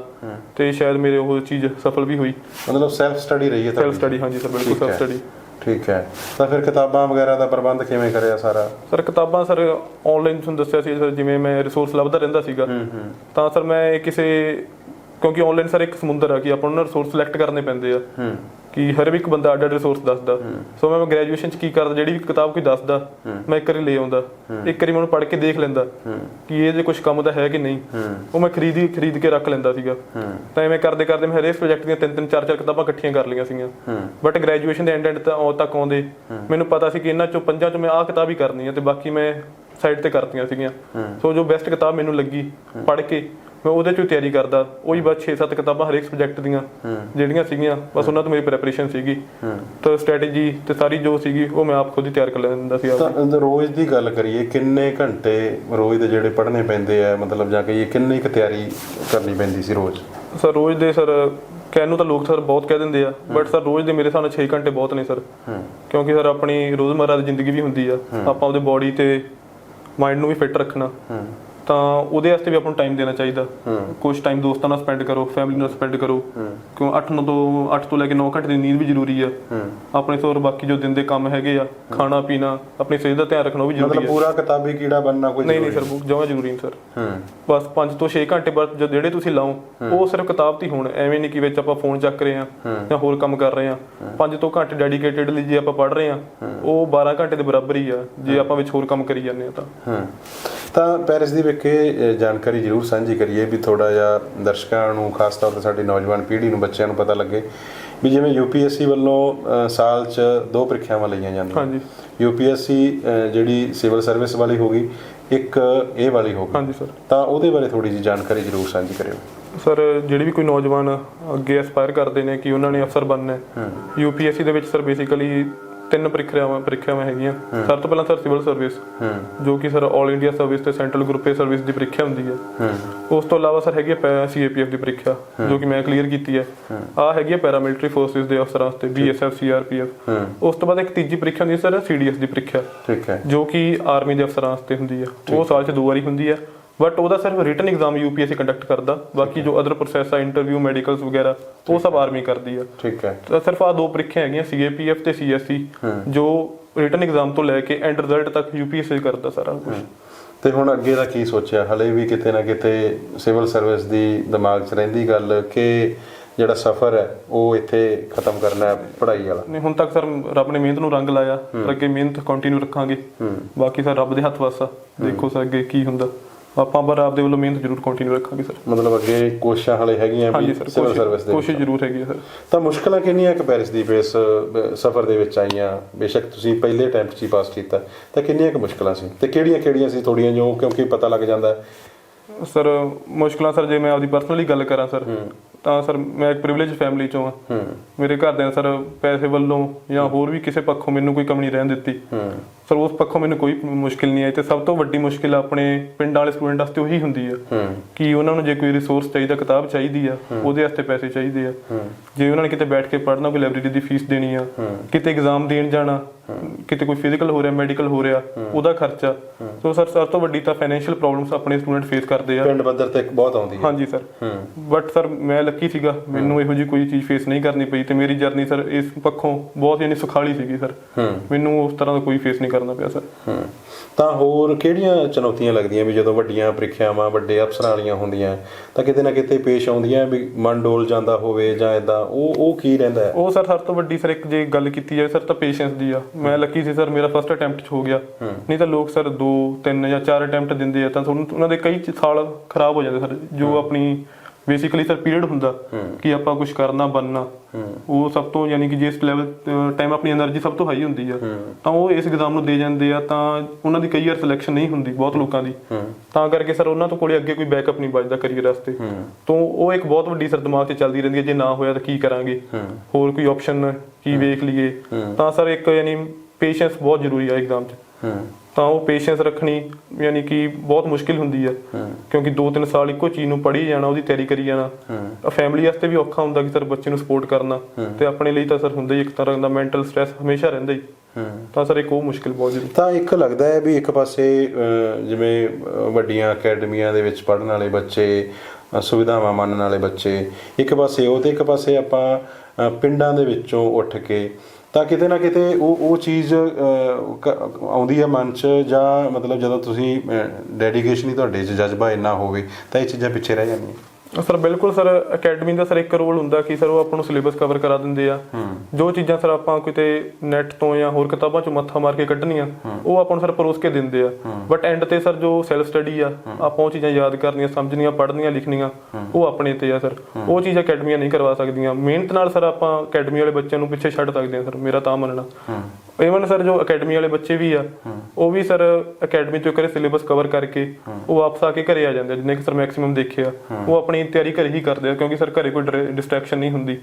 ਤੇ ਸ਼ਾਇਦ ਮੇਰੇ ਉਹ ਚੀਜ਼ ਸਫਲ ਵੀ ਹੋਈ। ਮਤਲਬ ਸੈਲਫ ਸਟੱਡੀ ਰਹੀ ਹੈ ਸੈਲਫ ਸਟੱਡੀ ਹਾਂਜੀ ਸਰ ਬਿਲਕੁਲ। ਸੈਲਫ ਸਟੱਡੀ ਠੀਕ ਹੈ। ਤਾਂ ਫਿਰ ਕਿਤਾਬਾਂ ਵਗੈਰਾ ਦਾ ਪ੍ਰਬੰਧ ਕਿਵੇਂ ਕਰਿਆ ਸਾਰਾ? ਸਰ ਕਿਤਾਬਾਂ ਸਰ ਆਨਲਾਈਨ ਤੁਹਾਨੂੰ ਦੱਸਿਆ ਸੀ ਸਰ ਜਿਵੇਂ ਮੈਂ ਰਿਸੋਰਸ ਲੱਭਦਾ ਰਹਿੰਦਾ ਸੀਗਾ। ਤਾਂ ਸਰ ਮੈਂ ਕਿਸੇ ਕਿਉਂਕਿ ਆਨਲਾਈਨ ਸਰ ਇੱਕ ਸਮੁੰਦਰ ਆ ਕਿ ਆਪਾਂ ਨੂੰ ਰਿਸੋਰਸ ਸਿਲੈਕਟ ਕਰਨੇ ਪੈਂਦੇ ਆ। ਹੂੰ। ਕਿ ਹਰ ਇੱਕ ਬੰਦਾ ਅੱਡ ਅੱਡ ਰਿਸੋਰਸ ਦੱਸਦਾ। ਸੋ ਮੈਂ ਗ੍ਰੈਜੂਏਸ਼ਨ ਚ ਕੀ ਕਰਦਾ ਜਿਹੜੀ ਵੀ ਕਿਤਾਬ ਕੋਈ ਦੱਸਦਾ ਮੈਂ ਇੱਕ ਵਾਰੀ ਲੈ ਆਉਂਦਾ। ਇੱਕ ਵਾਰੀ ਮੈਂ ਉਹਨੂੰ ਪੜ੍ਹ ਕੇ ਦੇਖ ਲੈਂਦਾ ਕਿ ਇਹ ਜੇ ਕੁਝ ਕੰਮ ਦਾ ਹੈ ਕਿ ਨਹੀਂ। ਉਹ ਮੈਂ ਖਰੀਦੀ ਖਰੀਦ ਕੇ ਰੱਖ ਲੈਂਦਾ ਸੀਗਾ। ਤਾਂ ਐਵੇਂ ਕਰਦੇ ਕਰਦੇ ਮੈਂ ਹਰੇਕ ਪ੍ਰੋਜੈਕਟ ਦੀਆਂ ਤਿੰਨ ਤਿੰਨ ਚਾਰ ਚਾਰ ਕਿਤਾਬਾਂ ਇਕੱਠੀਆਂ ਕਰ ਲਈਆਂ ਸੀਗੀਆਂ। ਬਟ ਗ੍ਰੈਜੂਏਸ਼ਨ ਦੇ ਐਂਡ ਐਂਡ ਤੱਕ ਆਉਂਦੇ। ਮੈਨੂੰ ਪਤਾ ਸੀ ਕਿ ਇਹਨਾਂ ਚੋਂ ਪੰਜਾਂ ਚੋਂ ਮੈਂ ਆਹ ਕਿਤਾਬ ਹੀ ਕਰਨੀ ਹੈ ਤੇ ਬਾਕੀ ਮੈਂ ਸਾਈਡ ਤੇ ਕਰਤੀਆਂ ਸੀਗੀਆਂ। ਸੋ ਜੋ ਬੈਸਟ ਕਿਤਾਬ ਮੈਨੂੰ ਲੱਗੀ ਪੜ੍ਹ ਕੇ ਮੈਂ ਉਹਦੇ ਚੋਂ ਤਿਆਰੀ ਕਰਦਾ। ਉਹੀ ਬਸ 6-7 ਕਿਤਾਬਾਂ ਹਰੇਕ ਸਬਜੈਕਟ ਦੀਆਂ ਜਿਹੜੀਆਂ ਸੀਗੀਆਂ ਬਸ ਉਹਨਾਂ ਤੋਂ ਮੇਰੀ ਪ੍ਰੈਪਰੇਸ਼ਨ ਸੀਗੀ। ਤਾਂ ਸਟ੍ਰੈਟੇਜੀ ਤੇ ਸਾਰੀ ਜੋ ਸੀਗੀ ਉਹ ਮੈਂ ਆਪ ਖੁਦ ਹੀ ਤਿਆਰ ਕਰ ਲੈਂਦਾ ਸੀ ਆਪ ਰੋਜ਼ ਦੀ ਗੱਲ ਕਰੀਏ ਕਿੰਨੇ ਘੰਟੇ ਰੋਜ਼ ਦੇ ਜਿਹੜੇ ਪੜ੍ਹਨੇ ਪੈਂਦੇ ਆ? ਮਤਲਬ ਜਾਂ ਕਹੀਏ ਕਿੰਨੀ ਕੁ ਤਿਆਰੀ ਕਰਨੀ ਪੈਂਦੀ ਸੀ ਰੋਜ਼? ਸਰ ਰੋਜ਼ ਦੇ ਸਰ ਕਹਿਣ ਨੂੰ ਤਾਂ ਲੋਕ ਸਰ ਬਹੁਤ ਕਹਿ ਦਿੰਦੇ ਆ ਬਟ ਸਰ ਰੋਜ਼ ਦੇ ਮੇਰੇ ਨਾਲ 6 ਘੰਟੇ ਬਹੁਤ ਨੇ ਸਰ। ਕਿਉਂਕਿ ਸਰ ਆਪਣੀ ਰੋਜ਼ਮਰਰਾ ਦੀ ਜ਼ਿੰਦਗੀ ਵੀ ਹੁੰਦੀ ਆ। ਆਪਾਂ ਉਹਦੇ ਬਾਡੀ ਤੇ ਮਾਈਂਡ ਨੂੰ ਵੀ ਫਿੱਟ ਰੱਖਣਾ। ਤਾਂ ਉਹਦੇ ਵਾਸਤੇ ਵੀ ਆਪਾਂ ਨੂੰ ਟਾਈਮ ਦੇਣਾ ਚਾਹੀਦਾ। ਕੁਝ ਟਾਈਮ ਦੋਸਤਾਂ ਨਾਲ ਸਪੈਂਡ ਕਰੋ ਫੈਮਿਲੀ ਨਾਲ ਸਪੈਂਡ ਕਰੋ। ਕਿਉਂ 8 9 ਤੋਂ 8 ਤੋਂ ਲੈ ਕੇ 9 ਘੰਟੇ ਦੀ ਨੀਂਦ ਵੀ ਜ਼ਰੂਰੀ ਆ। ਆਪਣੇ ਤੋਂ ਹੋਰ ਬਾਕੀ ਜੋ ਦਿਨ ਦੇ ਕੰਮ ਹੈਗੇ ਆ ਖਾਣਾ ਪੀਣਾ ਆਪਣੀ ਸਿਹਤ ਦਾ ਧਿਆਨ ਰੱਖਣਾ ਉਹ ਵੀ ਜ਼ਰੂਰੀ ਮਤਲਬ ਆ। ਪੂਰਾ ਕਿਤਾਬੀ ਕੀੜਾ ਬਣਨਾ ਕੋਈ ਨਹੀਂ ਨਹੀਂ ਸਰ ਜਮਾਂ ਜ਼ਰੂਰੀ ਨਹੀਂ ਸਰ। ਬਸ 5 ਤੋਂ 6 ਘੰਟੇ ਬਾਅਦ ਜੋ ਜਿਹੜੇ ਤੁਸੀਂ ਲਾਓ ਉਹ ਸਿਰਫ ਕਿਤਾਬ ਤੇ ਹੋਣ ਐਵੇਂ ਨਹੀਂ ਕਿ ਵਿੱਚ ਆਪਾਂ ਫੋਨ ਚੱਕ ਰਹੇ ਆ ਜਾਂ ਹੋਰ ਕੰਮ ਕਰ ਰਹੇ ਆ 5 ਤੋਂ ਘੰਟੇ ਡੈਡੀਕੇਟਿਡਲੀ ਜੇ ਆਪਾਂ ਪੜ੍ਹ ਰਹੇ ਆ ਉਹ 12 ਘੰਟੇ ਦੇ ਬਰਾਬਰ ਹੀ ਆ। ਜੇ ਆਪਾਂ ਵਿੱਚ ਹੋਰ ਕੰਮ ਕਰੀ ਜਾਂਦੇ ਆ ਤਾਂ। ਹੂੰ। ਤਾਂ ਪੈਰਿਸ ਦੀ ਅ, ਜਾਣਕਾਰੀ ਜ਼ਰੂਰ ਸਾਂਝੀ ਕਰੀਏ ਵੀ ਥੋੜਾ ਜਿਹਾ ਦਰਸ਼ਕਾਂ ਨੂੰ ਖਾਸ ਤੌਰ ਤੇ ਸਾਡੀ ਨੌਜਵਾਨ ਪੀੜ੍ਹੀ ਨੂੰ ਬੱਚਿਆਂ ਨੂੰ ਪਤਾ ਲੱਗੇ ਵੀ ਜਿਵੇਂ ਯੂਪੀਐਸਸੀ ਵੱਲੋਂ ਸਾਲ 'ਚ ਦੋ ਪ੍ਰੀਖਿਆਵਾਂ ਲਈਆਂ ਜਾਂਦੀਆਂ। ਹਾਂਜੀ। ਯੂਪੀਐਸਸੀ ਜਿਹੜੀ ਸਿਵਲ ਸਰਵਿਸ ਵਾਲੀ ਹੋਗੀ ਇੱਕ ਇਹ ਵਾਲੀ ਹੋਗੀ ਹਾਂਜੀ ਸਰ। ਤਾਂ ਉਹਦੇ ਬਾਰੇ ਥੋੜੀ ਜਿਹੀ ਜਾਣਕਾਰੀ ਜ਼ਰੂਰ ਸਾਂਝੀ ਕਰਿਓ। ਸਰ ਜਿਹੜੀ ਵੀ ਕੋਈ ਨੌਜਵਾਨ ਅੱਗੇ ਐਸਪਾਇਰ ਕਰਦੇ ਨੇ ਕਿ ਉਹਨਾਂ ਨੇ ਅਫਸਰ ਬਣਨਾ ਹੈ ਯੂਪੀਐਸਸੀ ਦੇ ਵਿੱਚ ਸਰ ਬੇਸਿਕਲੀ ਤਿੰਨ ਪ੍ਰੀਖਿਆਵਾਂ ਪ੍ਰੀਖਿਆਵਾਂ ਹੈਗੀਆਂ। ਸਭ ਤੋਂ ਪਹਿਲਾਂ ਸਰ ਸਿਵਲ ਸਰਵਿਸ ਜੋ ਕਿ ਸਰ 올 ਇੰਡੀਆ ਸਰਵਿਸ ਤੇ ਸੈਂਟਰਲ ਗਰੁੱਪ ਏ ਸਰਵਿਸ ਦੀ ਪ੍ਰੀਖਿਆ ਹੁੰਦੀ ਹੈ। ਉਸ ਤੋਂ ਇਲਾਵਾ ਸਰ ਹੈਗੀ ਹੈ ਸੀਏਪੀਐਫ ਦੀ ਪ੍ਰੀਖਿਆ ਜੋ ਕਿ ਮੈਂ ਕਲੀਅਰ ਕੀਤੀ ਹੈ। ਆ ਹੈਗੀ ਹੈ ਪੈਰਾਮਿਲਟਰੀ ਫੋਰਸਿਸ ਦੇ ਅਫਸਰਾਂ ਵਾਸਤੇ ਬੀਐਸਐਫ ਸੀਆਰਪੀਐਫ ਉਸ ਤੋਂ ਬਾਅਦ ਇੱਕ ਤੀਜੀ ਪ੍ਰੀਖਿਆ ਹੁੰਦੀ ਹੈ ਸਰ ਸੀਡੀਐਸ ਦੀ ਪ੍ਰੀਖਿਆ। ਠੀਕ ਹੈ। ਜੋ ਕਿ ਆਰਮੀ ਦੇ ਅਫਸਰਾਂ ਵਾਸਤੇ ਹੁੰਦੀ ਹੈ। ਉਹ ਸਾਲ 'ਚ ਦੋ ਵਾਰੀ ਹੁੰਦੀ ਹੈ। ਬਟ ਉਹਦਾ ਸਿਰਫ ਰਿਟਨ ਐਗਜ਼ਾਮ ਯੂਪੀਐਸਸੀ ਕੰਡਕਟ ਕਰਦਾ। ਬਾਕੀ ਜੋ ਅਦਰ ਪ੍ਰੋਸੈਸ ਆ ਇੰਟਰਵਿਊ ਮੈਡੀਕਲਸ ਵਗੈਰਾ ਉਹ ਸਭ ਆਰਮੀ ਕਰਦੀ ਆ। ਠੀਕ ਹੈ। ਤਾਂ ਸਿਰਫ ਆ ਦੋ ਪ੍ਰੀਖਿਆ ਹੈਗੀਆਂ ਸੀਏਪੀਐਫ ਤੇ ਸੀਐਸਸੀ ਜੋ ਰਿਟਨ ਐਗਜ਼ਾਮ ਤੋਂ ਲੈ ਕੇ ਐਂਡ ਰਿਜ਼ਲਟ ਤੱਕ ਯੂਪੀਐਸਸੀ ਕਰਦਾ ਸਾਰਾ ਕੁਝ ਤੇ ਹੁਣ ਅੱਗੇ ਦਾ ਕੀ ਸੋਚਿਆ? ਹਲੇ ਵੀ ਕਿਤੇ ਨਾ ਕਿਤੇ ਸਿਵਲ ਸਰਵਿਸ ਦੀ ਦਿਮਾਗ 'ਚ ਰਹਿੰਦੀ ਗੱਲ ਕਿ ਜਿਹੜਾ ਸਫ਼ਰ ਹੈ ਉਹ ਇੱਥੇ ਖਤਮ ਕਰਨਾ ਹੈ ਪੜ੍ਹਾਈ ਵਾਲਾ। ਨਹੀਂ ਹੁਣ ਤੱਕ ਸਰ ਰੱਬ ਨੇ ਮਿਹਨਤ ਨੂੰ ਰੰਗ ਲਾਇਆ। ਅੱਗੇ ਮਿਹਨਤ ਕੰਟੀਨਿਊ ਰੱਖਾਂਗੇ। ਬਾਕੀ ਸਰ ਰੱਬ ਦੇ ਹੱਥ ਵਸ ਦੇਖੋ ਸਰ ਅੱਗੇ ਕੀ ਹੁੰਦਾ। ਆਪਾਂ ਪਰ ਆਪਦੇ ਵੱਲੋਂ ਮਿਹਨਤ ਜ਼ਰੂਰ ਕੰਟੀਨਿਊ ਰੱਖਾਂਗੇ ਸਰ। ਮਤਲਬ ਅੱਗੇ ਕੋਸ਼ਿਸ਼ਾਂ ਹਲੇ ਹੈਗੀਆਂ ਹਾਂਜੀ ਵੀ ਸਰ ਸਿਵਲ ਸਰਵਿਸ ਦੇ ਕੋਸ਼ਿਸ਼ ਜ਼ਰੂਰ ਹੈਗੀ ਹੈ ਸਰ। ਤਾਂ ਮੁਸ਼ਕਲਾਂ ਕਿੰਨੀਆਂ ਕਿ ਪੈਰਿਸ ਦੀ ਇਸ ਸਫ਼ਰ ਦੇ ਵਿੱਚ ਆਈਆਂ? ਬੇਸ਼ੱਕ ਤੁਸੀਂ ਪਹਿਲੇ ਅਟੈਂਪਟ 'ਚ ਹੀ ਪਾਸ ਕੀਤਾ। ਤਾਂ ਕਿੰਨੀਆਂ ਕੁ ਮੁਸ਼ਕਲਾਂ ਸੀ? ਤੇ ਕਿਹੜੀਆਂ-ਕਿਹੜੀਆਂ ਸੀ ਥੋੜੀਆਂ ਜੋ ਕਿਉਂਕਿ ਪਤਾ ਲੱਗ ਜਾਂਦਾ। ਸਰ ਮੁਸ਼ਕਲਾਂ ਸਰ ਜੇ ਮੈਂ ਆਪਦੀ ਪਰਸਨਲੀ ਗੱਲ ਕਰਾਂ ਸਰ ਤਾਂ ਸਰ ਮੈਂ ਇੱਕ ਪ੍ਰਿਵਿਲੇਜ ਫੈਮਿਲੀ ਚੋਂ ਆ ਹੂੰ। ਮੇਰੇ ਘਰਦਿਆਂ ਸਰ ਪੈਸੇ ਵੱਲੋਂ ਜਾਂ ਹੋਰ ਵੀ ਕਿਸੇ ਪੱਖੋਂ ਮੈਨੂੰ ਕੋਈ ਕਮੀ ਨਹੀਂ ਰਹਿਣ ਦਿੱਤੀ। ਸਰ ਉਸ ਪੱਖੋਂ ਮੈਨੂੰ ਕੋਈ ਮੁਸ਼ਕਿਲ ਨਹੀਂ ਆਈ ਤੇ ਸਭ ਤੋਂ ਵੱਡੀ ਮੁਸ਼ਕਿਲ ਆਪਣੇ ਪਿੰਡ ਵਾਲੇ ਸਟੂਡੈਂਟ ਵਾਸਤੇ ਉਹੀ ਹੁੰਦੀ ਆ। ਕਿ ਉਹਨਾਂ ਨੂੰ ਜੇ ਕੋਈ ਰਿਸੋਰਸ ਚਾਹੀਦਾ ਕਿਤਾਬ ਚਾਹੀਦੀ ਆ ਉਹਦੇ ਵਾਸਤੇ ਪੈਸੇ ਚਾਹੀਦੇ ਆ। ਜੇ ਉਹਨਾਂ ਨੇ ਕਿਤੇ ਬੈਠ ਕੇ ਪੜ੍ਹਨਾ ਕੋਈ ਲਾਇਬ੍ਰੇਰੀ ਦੀ ਫੀਸ ਦੇਣੀ ਆ ਕਿਤੇ ਐਗਜ਼ਾਮ ਦੇਣ ਜਾਣਾ ਕਿਤੇ ਕੋਈ ਫਿਜ਼ੀਕਲ ਹੋ ਰਿਹਾ ਮੈਡੀਕਲ ਹੋ ਰਿਹਾ ਉਹਦਾ ਖਰਚਾ। ਸੋ ਸਰ ਸਭ ਤੋਂ ਵੱਡੀ ਤਾਂ ਫਾਈਨੈਂਸ਼ੀਅਲ ਪ੍ਰੋਬਲਮਸ ਆਪਣੇ ਸਟੂਡੈਂਟ ਫੇਸ ਕਰਦੇ ਆ। ਪਿੰਡ ਪੱਧਰ ਤੇ ਬਹੁਤ ਆਉਂਦੀ ਹੈ ਹਾਂਜੀ ਸਰ। ਬਟ ਸਰ ਮੈਂ ਲੱਕੀ ਸੀਗਾ। ਮੈਨੂੰ ਇਹੋ ਜੀ ਕੋਈ ਚੀਜ਼ ਫੇਸ ਨਹੀਂ ਕਰਨੀ ਪਈ ਤੇ ਮੇਰੀ ਜਰਨੀ ਸਰ ਇਸ ਪੱਖੋਂ ਬਹੁਤ ਯਾਨੀ ਸੁਖਾਲੀ ਸੀਗੀ ਸਰ। ਮੈਨੂੰ ਉਸ ਤਰ੍ਹਾਂ ਦਾ ਕੋਈ ਫੇਸ ਨਹੀਂ ਕਰਨਾ ਪਿਆ ਸਰ। ਤਾਂ ਹੋਰ ਕਿਹੜੀਆਂ ਚੁਣੌਤੀਆਂ ਲੱਗਦੀਆਂ ਵੀ ਜਦੋਂ ਵੱਡੀਆਂ ਪ੍ਰੀਖਿਆਵਾਂ ਵੱਡੇ ਅਫਸਰਾਂ ਵਾਲੀਆਂ ਹੁੰਦੀਆਂ ਤਾਂ ਕਿਤੇ ਨਾ ਕਿਤੇ ਪੇਸ਼ ਆਉਂਦੀਆਂ ਵੀ ਮਨ ਡੋਲ ਜਾਂਦਾ ਹੋਵੇ ਜਾਂ ਇਦਾਂ ਉਹ ਉਹ ਕੀ ਰਹਿੰਦਾ ਹੈ? ਉਹ ਸਰ ਸਭ ਤੋਂ ਵੱਡੀ ਸਰ ਇੱਕ ਜੇ ਗੱਲ ਕੀਤੀ ਜਾਵੇ ਸਰ ਤਾਂ ਪੇਸ਼ੈਂਸ ਦੀ ਆ। ਮੈਂ ਲੱਕੀ ਸੀ ਸਰ ਮੇਰਾ ਫਸਟ ਅਟੈਂਪਟ ਚ ਹੋ ਗਿਆ। ਨਹੀਂ ਤਾਂ ਲੋਕ ਸਰ 2 3 ਜਾਂ 4 ਅਟੈਂਪਟ ਦਿੰਦੇ ਆ ਤਾਂ ਉਹਨਾਂ ਦੇ ਕਈ ਸਾਲ ਖਰਾਬ ਹੋ ਜਾਂਦੇ ਸਰ ਜੋ ਆਪਣੀ ਬੇਸਿਕਲੀ ਸਰ ਪੀਰੀਅਡ ਹੁੰਦਾ ਕਿ ਆਪਾਂ ਕੁਝ ਕਰਨਾ ਬੰਨਣਾ ਉਹ ਸਭ ਤੋਂ ਯਾਨੀ ਕਿ ਜਿਸ ਲੈਵਲ ਟਾਈਮ ਆਪਣੀ એનર્ਜੀ ਸਭ ਤੋਂ ਹਾਈ ਹੁੰਦੀ ਆ। ਤਾਂ ਉਹ ਇਸ ਐਗਜ਼ਾਮ ਨੂੰ ਦੇ ਜਾਂਦੇ ਆ ਤਾਂ ਉਹਨਾਂ ਦੀ ਕਈ ਵਾਰ ਸਿਲੈਕਸ਼ਨ ਨਹੀਂ ਹੁੰਦੀ ਬਹੁਤ ਲੋਕਾਂ ਦੀ। ਤਾਂ ਕਰਕੇ ਸਰ ਉਹਨਾਂ ਤੋਂ ਕੋਲੇ ਅੱਗੇ ਕੋਈ ਬੈਕਅਪ ਨਹੀਂ ਬਚਦਾ ਕਰੀਅਰ ਵਾਸਤੇ। ਤੋਂ ਉਹ ਇੱਕ ਬਹੁਤ ਵੱਡੀ ਸਰ ਦਿਮਾਗ 'ਚ ਚੱਲਦੀ ਰਹਿੰਦੀ ਹੈ ਜੇ ਨਾ ਹੋਇਆ ਤਾਂ ਕੀ ਕਰਾਂਗੇ? ਹੋਰ ਕੋਈ ਆਪਸ਼ਨ ਕੀ ਵੇਖ ਲਈਏ। ਤਾਂ ਸਰ ਇੱਕ ਯਾਨੀ ਪੇਸ਼ੈਂਸ ਬਹੁਤ ਜ਼ਰੂਰੀ ਆ ਐਗਜ਼ਾਮ 'ਚ। ਤਾਂ ਉਹ ਪੇਸ਼ੈਂਸ ਰੱਖਣੀ ਯਾਨੀ ਕਿ ਬਹੁਤ ਮੁਸ਼ਕਿਲ ਹੁੰਦੀ ਆ। ਕਿਉਂਕਿ 2-3 ਸਾਲ ਇੱਕੋ ਚੀਜ਼ ਨੂੰ ਪੜ੍ਹੀ ਜਾਣਾ ਉਹਦੀ ਤਿਆਰੀ ਕਰੀ ਜਾਣਾ। ਫੈਮਿਲੀ ਵਾਸਤੇ ਵੀ ਔਖਾ ਹੁੰਦਾ ਕਿ ਸਰ ਬੱਚੇ ਨੂੰ ਸਪੋਰਟ ਕਰਨਾ। ਤੇ ਆਪਣੇ ਲਈ ਤਾਂ ਸਰ ਹੁੰਦਾ ਹੀ ਇੱਕ ਤਰ੍ਹਾਂ ਦਾ ਮੈਂਟਲ ਸਟ੍ਰੈਸ ਹਮੇਸ਼ਾ ਰਹਿੰਦਾ ਹੀ। ਤਾਂ ਸਰ ਇੱਕ ਉਹ ਮੁਸ਼ਕਿਲ ਬਹੁਤ ਜ਼ਰੂਰੀ। ਤਾਂ ਇੱਕ ਲੱਗਦਾ ਹੈ ਵੀ ਇੱਕ ਪਾਸੇ ਜਿਵੇਂ ਵੱਡੀਆਂ ਅਕੈਡਮੀਆਂ ਦੇ ਵਿੱਚ ਪੜ੍ਹਨ ਵਾਲੇ ਬੱਚੇ ਸੁਵਿਧਾਵਾਂ ਮੰਨਣ ਵਾਲੇ ਬੱਚੇ ਇੱਕ ਪਾਸੇ ਉਹ ਤੇ ਇੱਕ ਪਾਸੇ ਆਪਾਂ ਪਿੰਡਾਂ ਦੇ ਵਿੱਚੋਂ ਉੱਠ ਕੇ ਤਾਂ ਕਿਤੇ ਨਾ ਕਿਤੇ ਉਹ ਉਹ ਚੀਜ਼ ਆਉਂਦੀ ਹੈ ਮਨ 'ਚ ਜਾਂ ਮਤਲਬ ਜਦੋਂ ਤੁਸੀਂ ਡੈਡੀਕੇਸ਼ਨ ਹੀ ਤੁਹਾਡੇ 'ਚ ਜਜ਼ਬਾ ਇੰਨਾ ਹੋਵੇ ਤਾਂ ਇਹ ਚੀਜ਼ਾਂ ਪਿੱਛੇ ਰਹਿ ਜਾਂਦੀਆਂ। ਸਰ ਬਿਲਕੁਲ ਸਰ ਅਕੈਡਮੀ ਦਾ ਸਰ ਇੱਕ ਰੋਲ ਹੁੰਦਾ ਕਿ ਸਰ ਉਹ ਆਪਾਂ ਨੂੰ ਸਿਲੇਬਸ ਕਵਰ ਕਰਾ ਦਿੰਦੇ ਆ। ਜੋ ਚੀਜ਼ਾਂ ਸਰ ਆਪਾਂ ਕਿਤੇ ਨੈਟ ਤੋਂ ਜਾਂ ਹੋਰ ਕਿਤਾਬਾਂ ਚੋਂ ਮੱਥਾ ਮਾਰ ਕੇ ਕੱਢਣੀਆਂ ਉਹ ਆਪਾਂ ਨੂੰ ਸਰ ਪਰੋਸ ਕੇ ਦਿੰਦੇ ਆ। ਬਟ ਐਂਡ ਤੇ ਸਰ ਜੋ ਸੈਲਫ ਸਟੱਡੀ ਆ ਆਪਾਂ ਉਹ ਚੀਜ਼ਾਂ ਯਾਦ ਕਰਨੀਆਂ ਸਮਝਣੀਆਂ ਪੜ੍ਹਨੀਆਂ ਲਿਖਣੀਆਂ ਉਹ ਆਪਣੇ ਤੇ ਆ ਸਰ। ਉਹ ਚੀਜ਼ ਅਕੈਡਮੀਆਂ ਨਹੀਂ ਕਰਵਾ ਸਕਦੀਆਂ। ਮਿਹਨਤ ਨਾਲ ਸਰ ਆਪਾਂ ਅਕੈਡਮੀ ਵਾਲੇ ਬੱਚਿਆਂ ਨੂੰ ਪਿੱਛੇ ਛੱਡ ਸਕਦੇ ਆ ਸਰ ਮੇਰਾ ਤਾਂ ਮੰਨਣਾ। ਇਵਨ ਸਰ ਜੋ ਅਕੈਡਮੀ ਵਾਲੇ ਬੱਚੇ ਵੀ ਆ ਉਹ ਵੀ ਸਰ ਅਕੈਡਮੀ ਚੋਂ ਕਰੇ ਸਿਲੇਬਸ ਕਵਰ ਕਰਕੇ ਉਹ ਵਾਪਸ ਆ ਕੇ ਘਰੇ ਆ ਜਾਂਦੇ ਜਿੰਨੇ ਕਿ ਸਰ ਮੈਕਸਿਮਮ ਦੇਖਿਆ ਉਹ ਆਪਣੀ ਤਿਆਰੀ ਘਰੇ ਹੀ ਕਰਦੇ ਆ ਕਿਉਂਕਿ ਸਰ ਘਰੇ ਕੋਈ ਡਿਸਟਰੈਕਸ਼ਨ ਨਹੀਂ ਹੁੰਦੀ।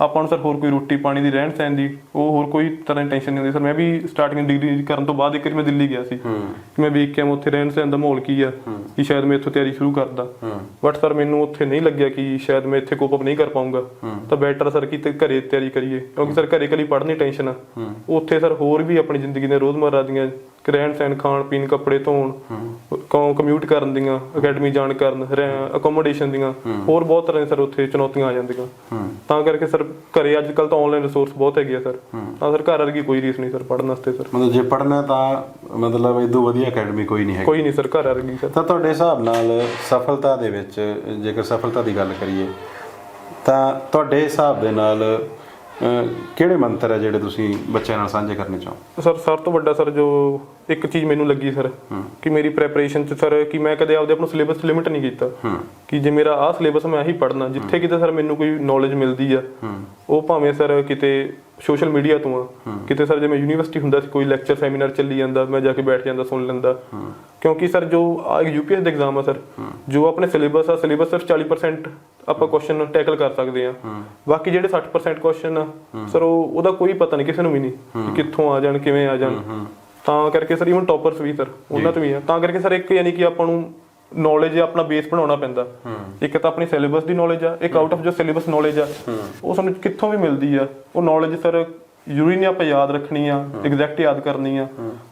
ਆਪਾਂ ਨੂੰ ਸਰ ਹੋਰ ਕੋਈ ਰੋਟੀ ਪਾਣੀ ਦੀ ਰਹਿਣ ਸਹਿਣ ਦੀ ਉਹ ਹੋਰ ਕੋਈ ਤਰ੍ਹਾਂ ਦੀ ਟੈਨਸ਼ਨ ਨਹੀਂ ਹੁੰਦੀ। ਸਰ ਮੈਂ ਵੀ ਸਟਾਰਟਿੰਗ ਡਿਗਰੀ ਕਰਨ ਤੋਂ ਬਾਅਦ ਇੱਕ ਵਾਰੀ ਮੈਂ ਦਿੱਲੀ ਗਿਆ ਸੀ। ਕਿ ਮੈਂ ਵੇਖ ਕੇ ਉੱਥੇ ਰਹਿਣ ਸਹਿਣ ਦਾ ਮਾਹੌਲ ਕੀ ਆ ਕਿ ਸ਼ਾਇਦ ਮੈਂ ਇੱਥੋਂ ਤਿਆਰੀ ਸ਼ੁਰੂ ਕਰਦਾ। ਬਟ ਸਰ ਮੈਨੂੰ ਉੱਥੇ ਨਹੀਂ ਲੱਗਿਆ ਕਿ ਸ਼ਾਇਦ ਮੈਂ ਇੱਥੇ ਕੋਪ ਅਪ ਨਹੀਂ ਕਰ ਪਾਉਂਗਾ ਤਾਂ ਬੈਟਰ ਸਰ ਕਿ ਤੇ ਘਰੇ ਤਿਆਰੀ ਕਰੀਏ ਕਿਉਂਕਿ ਸਰ ਘਰੇ ਕਲੀ ਪੜ੍ਹਨੀ ਟੈਨਸ਼ਨ ਆ। ਉੱਥੇ ਸਰ ਹੋਰ ਵੀ ਆਪਣੀ ਜ਼ਿੰਦਗੀ ਦੇ ਰੋਜ਼ਮਰਰਾ ਦੀਆਂ ਰਹਿਣ ਸਹਿਣ ਖਾਣ ਪੀਣ ਕੱਪੜੇ ਧੋਣ ਕੌਂ ਕਮਿਊਟ ਕਰਨ ਦੀਆਂ ਅਕੈਡਮੀ ਜਾਣ ਕਰਨ ਅਕੋਮੋਡੇਸ਼ਨ ਦੀਆਂ ਹੋਰ ਬਹੁਤ ਤਰ੍ਹਾਂ ਦੇ ਸਰ ਉੱਥੇ ਚੁਣੌਤੀਆਂ ਆ ਜਾਂਦੀਆਂ। ਤਾਂ ਕਰਕੇ ਸਰ ਘਰੇ ਅੱਜ ਕੱਲ ਤਾਂ ਆਨਲਾਈਨ ਰਿਸੋਰਸ ਬਹੁਤ ਹੈਗੇ ਆ ਸਰ। ਤਾਂ ਸਰ ਘਰ ਵਰਗੀ ਕੋਈ ਰੀਸ ਨਹੀਂ ਸਰ ਪੜ੍ਹਨ ਵਾਸਤੇ ਸਰ। ਮਤਲਬ ਜੇ ਪੜ੍ਹਨਾ ਤਾਂ ਮਤਲਬ ਇਦੋਂ ਵਧੀਆ ਅਕੈਡਮੀ ਕੋਈ ਨਹੀਂ ਹੈ ਕੋਈ ਨਹੀਂ ਸਰ ਘਰ ਵਰਗੀ ਸਰ। ਤਾਂ ਤੁਹਾਡੇ ਹਿਸਾਬ ਨਾਲ ਸਫਲਤਾ ਦੇ ਵਿੱਚ ਜੇਕਰ ਸਫਲਤਾ ਦੀ ਗੱਲ ਕਰੀਏ ਤਾਂ ਤੁਹਾਡੇ ਹਿਸਾਬ ਦੇ ਨਾਲ ਕਿਹੜੇ ਮੰਤਰ ਹੈ ਜਿਹੜੇ ਤੁਸੀਂ ਬੱਚਿਆਂ ਨਾਲ ਸਾਂਝੇ ਕਰਨੇ ਚਾਹੋ? ਸਰ ਸਭ ਤੋਂ ਵੱਡਾ ਸਰ ਜੋ ਇੱਕ ਚੀਜ਼ ਮੈਨੂੰ ਲੱਗੀ ਸਰ ਕਿ ਮੇਰੀ ਪ੍ਰੈਪਰੇਸ਼ਨ ਚ ਸਰ ਕਿ ਮੈਂ ਕਦੇ ਆਪਦੇ ਆਪ ਨੂੰ ਸਿਲੇਬਸ ਲਿਮਿਟ ਨਹੀਂ ਕੀਤਾ। ਕਿ ਜੇ ਮੇਰਾ ਆਹ ਸਿਲੇਬਸ ਮੈਂ ਆਹੀ ਪੜ੍ਹਨਾ ਜਿੱਥੇ ਕਿਤੇ ਸਰ ਮੈਨੂੰ ਕੋਈ ਨੌਲੇਜ ਮਿਲਦੀ ਆ ਉਹ ਭਾਵੇਂ ਸਰ ਕਿਤੇ ਸੋਸ਼ਲ ਮੀਡੀਆ ਤੋਂ ਆ। ਕਿਤੇ ਸਰ ਜੇ ਮੈਂ ਯੂਨੀਵਰਸਿਟੀ ਹੁੰਦਾ ਸੀ ਕੋਈ ਲੈਕਚਰ ਸੈਮੀਨਾਰ ਚੱਲੀ ਜਾਂਦਾ ਮੈਂ ਜਾ ਕੇ ਬੈਠ ਜਾਂਦਾ ਸੁਣ ਲੈਂਦਾ। ਕਿਉਂਕਿ ਸਰ ਜੋ ਆ ਯੂਪੀਐਸ ਦਾ ਐਗਜ਼ਾਮ ਆ ਸਰ ਜੋ ਆਪਣੇ ਸਿਲੇਬਸ ਆ ਸਿਲੇਬਸ ਸਿਰਫ 40% ਆਪਾਂ ਕੁਐਸਚਨ ਟੈਕਲ ਕਰ ਸਕਦੇ ਆ। ਬਾਕੀ ਜਿਹੜੇ 60% ਕੁਐਸਚਨ ਆ ਸਰ ਉਹ ਉਹਦਾ ਕੋਈ ਪਤਾ ਨਹੀਂ ਕਿਸੇ ਨੂੰ ਵੀ ਨਹੀਂ ਕਿ ਕਿੱਥੋਂ ਆ ਜਾਣ ਕਿਵੇਂ ਆ ਜਾਣ। ਤਾਂ ਕਰਕੇ ਸਰ ਇਵਨ ਟੌਪਰਸ ਵੀ ਸਰ ਉਹਨਾਂ ਤੋਂ ਵੀ ਆ। ਤਾਂ ਕਰਕੇ ਸਰ ਇੱਕ ਯਾਨੀ ਕਿ ਆਪਾਂ ਨੂੰ ਨੌਲੇਜ ਆਪਣਾ ਬੇਸ ਬਣਾਉਣਾ ਪੈਂਦਾ। ਇੱਕ ਤਾਂ ਆਪਣੀ ਸਿਲੇਬਸ ਦੀ ਨੌਲੇਜ ਆ ਇੱਕ ਆਊਟ ਆਫ ਜੋ ਸਿਲੇਬਸ ਨੌਲੇਜ ਆ। ਉਹ ਸਾਨੂੰ ਕਿੱਥੋਂ ਵੀ ਮਿਲਦੀ ਆ। ਉਹ ਨੌਲੇਜ ਸਰ ਜ਼ਰੂਰੀ ਨਹੀਂ ਆਪਾਂ ਯਾਦ ਰੱਖਣੀ ਆ ਐਗਜ਼ੈਕਟ ਯਾਦ ਕਰਨੀ ਆ